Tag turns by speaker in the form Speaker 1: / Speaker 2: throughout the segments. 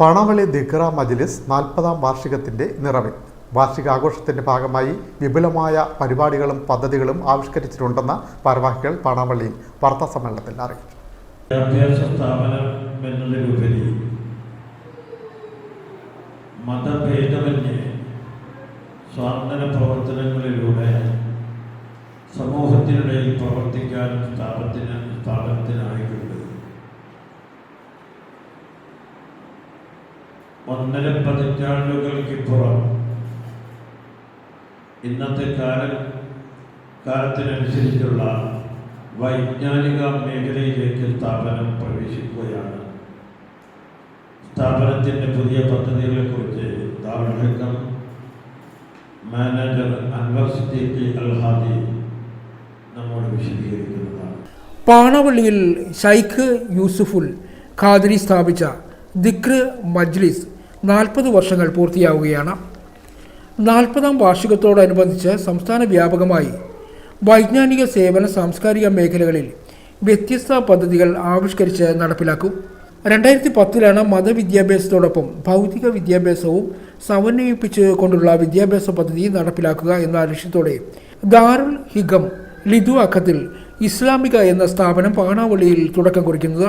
Speaker 1: പണവളി ദിഗ്ര മജ്ലിസ് നാൽപ്പതാം വാർഷികത്തിന്റെ നിറവിൽ. വാർഷികാഘോഷത്തിന്റെ ഭാഗമായി വിപുലമായ പരിപാടികളും പദ്ധതികളും ആവിഷ്കരിച്ചിട്ടുണ്ടെന്ന് ഭാരവാഹികൾ പണവള്ളിയിൽ വാർത്താ സമ്മേളനത്തിൽ അറിയിച്ചു.
Speaker 2: വിദ്യാഭ്യാസ സ്ഥാപനം എന്നതിലുപരി മതഭേദമന്യേ സ്വാതന്ത്ര്യ പ്രവർത്തനങ്ങളിലൂടെ ഒന്നര പതിറ്റാണ്ടുകൾക്കിപ്പുറം ഇന്നത്തെ കാലം കാലത്തിനനുസരിച്ചുള്ള വൈജ്ഞാനിക മേഖലയിലേക്ക് സ്ഥാപനം പ്രവേശിക്കുകയാണ്. സ്ഥാപനത്തിന്റെ പുതിയ പദ്ധതികളെക്കുറിച്ച് ദാറുൽഹക്കം മാനേജർ അൻവർ സിദ്ദീഖി അൽഹാദി നമ്മോട് വിശദീകരിക്കുന്നതാണ്.
Speaker 3: പാണവള്ളിയിൽ ഷൈഖ് യൂസുഫുൽ ഖാദിരി സ്ഥാപിച്ച ദിക്ർ മജ്ലിസ് നാൽപ്പത് വർഷങ്ങൾ പൂർത്തിയാവുകയാണ്. നാൽപ്പതാം വാർഷികത്തോടനുബന്ധിച്ച് സംസ്ഥാന വ്യാപകമായി വൈജ്ഞാനിക സേവന സാംസ്കാരിക മേഖലകളിൽ വ്യത്യസ്ത പദ്ധതികൾ ആവിഷ്കരിച്ച് നടപ്പിലാക്കും. രണ്ടായിരത്തി പത്തിലാണ് മതവിദ്യാഭ്യാസത്തോടൊപ്പം ഭൗതിക വിദ്യാഭ്യാസവും സമന്വയിപ്പിച്ചു കൊണ്ടുള്ള വിദ്യാഭ്യാസ പദ്ധതി നടപ്പിലാക്കുക എന്ന ലക്ഷ്യത്തോടെ ദാറുൽ ഹിഗം ലിദു അഖത്തിൽ ഇസ്ലാമിക എന്ന സ്ഥാപനം പാണാവള്ളിയിൽ തുടക്കം കുറിക്കുന്നത്.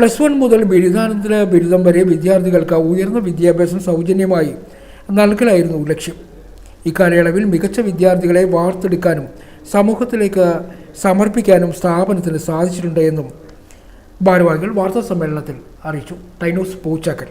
Speaker 3: പ്ലസ് വൺ മുതൽ ബിരുദാനന്തര ബിരുദം വരെ വിദ്യാർത്ഥികൾക്ക് ഉയർന്ന വിദ്യാഭ്യാസം സൗജന്യമായി നൽകലായിരുന്നു ലക്ഷ്യം. ഇക്കാലയളവിൽ മികച്ച വിദ്യാർത്ഥികളെ വാർത്തെടുക്കാനും സമൂഹത്തിലേക്ക് സമർപ്പിക്കാനും സ്ഥാപനത്തിന് സാധിച്ചിട്ടുണ്ട് എന്നും ഭാരവാഹികൾ വാർത്താ സമ്മേളനത്തിൽ അറിയിച്ചു. ടൈനോസ് പൂച്ചാക്കൽ.